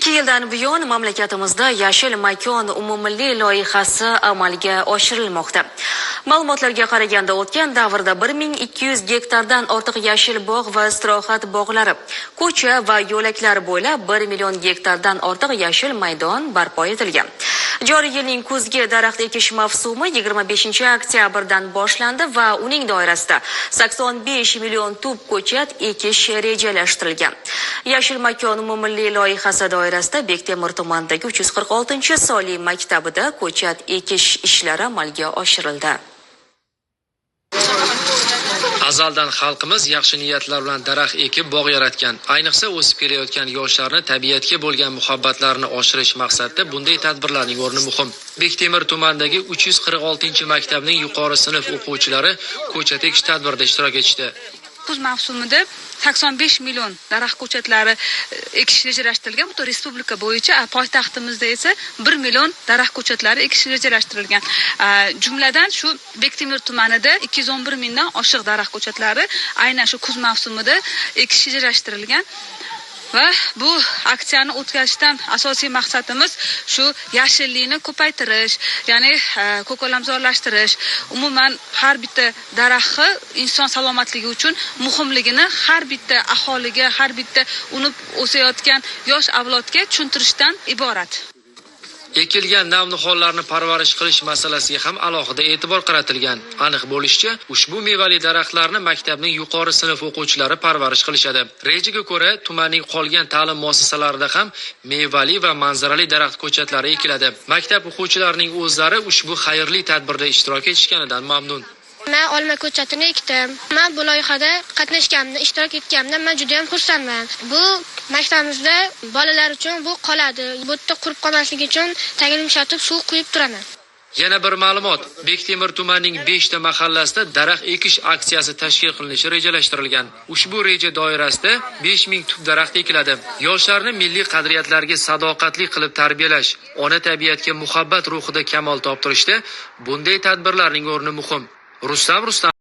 ikki yildan buyon mamlakatimizda yashil makon umummilliy loyihasi amalga oshirilmoqda. Ma'lumotlarga qaraganda o'tgan davrda bir ming ikki yuz gektardan ortiq yashil bog' va istirohat bog'lari ko'cha va yo'laklar bo'ylab bir million gektardan ortiq yashil maydon barpo etilgan. Joriy yilning kuzgi daraxt ekish mavsumi 25 oktyabrdan boshlandi va uning doirasida 85 million tub ko'chat ekish rejalashtirilgan. Yashil makon umummilliy loyihasi doirasida bektemir tumanidagi 346 sonli maktabida ko'chat ekish ishlari amalga oshirildi. Azaldan xalqimiz yaxshi niyatlar bilan daraxt ekib bog' yaratgan ayniqsa o'sib kelayotgan yoshlarni tabiatga bo'lgan muhabbatlarini oshirish maqsadida bunday tadbirlarning o'rni muhim. Bektemir tumanidagi 346 maktabning yuqori sinf o'quvchilari ko'cha tekish tadbirida ishtirok etishdi. Kuz mavsumida 85 million daraxt ko'chatlari e, ekish rejalashtirilgan butun respublika bo'yicha poytaxtimizda esa 1 million daraxt ko'chatlari ekish rejalashtirilgan jumladan shu bektemir tumanida 211 mingdan oshiq daraxt ko'chatlari aynan shu kuz mavsumida ekish rejalashtirilgan va bu aksiyani o'tkazishdan asosiy maqsadimiz shu yashillikni ko'paytirish ya'ni e, ko'kalamzorlashtirish umuman har bitta daraxtni inson salomatligi uchun muhimligini har bitta aholiga har bitta unib o'sayotgan yosh avlodga tushuntirishdan iborat. Ekilgan nav xollarni parvarish qilish masalasiga ham alohida e'tibor qaratilgan. Aniq bo'lishicha ushbu mevali daraxtlarni maktabning yuqori sinf o'quvchilari parvarish qilishadi. Rejaga ko'ra tumanning qolgan ta'lim muassasalarida ham mevali va manzarali daraxt ko'chatlari ekiladi. Maktab o'quvchilarining o'zlari ushbu xayrli tadbirda ishtirok etishganidan mamnun. Man olma ko'chatini ekdim. Man bu loyihada qatnashganimda, ishtirok etganimdan man juda ham xursandman. Bu maktabimizda bolalar uchun bu qoladi. Bu yerda qurib qolmasligi uchun tagini yumshatib suv quyib turaman. Yana bir ma'lumot. Bektemir tumanining 5 ta mahallasida daraxt ekish aksiyasi tashkil qilinishi rejalashtirilgan. Ushbu reja doirasida 5000 tub daraxt ekiladi. Yoshlarni milliy qadriyatlarga sadoqatli qilib tarbiyalash, ona tabiatga muhabbat ruhida kamol toptirishda bunday tadbirlarning o'rni muhim. Рустам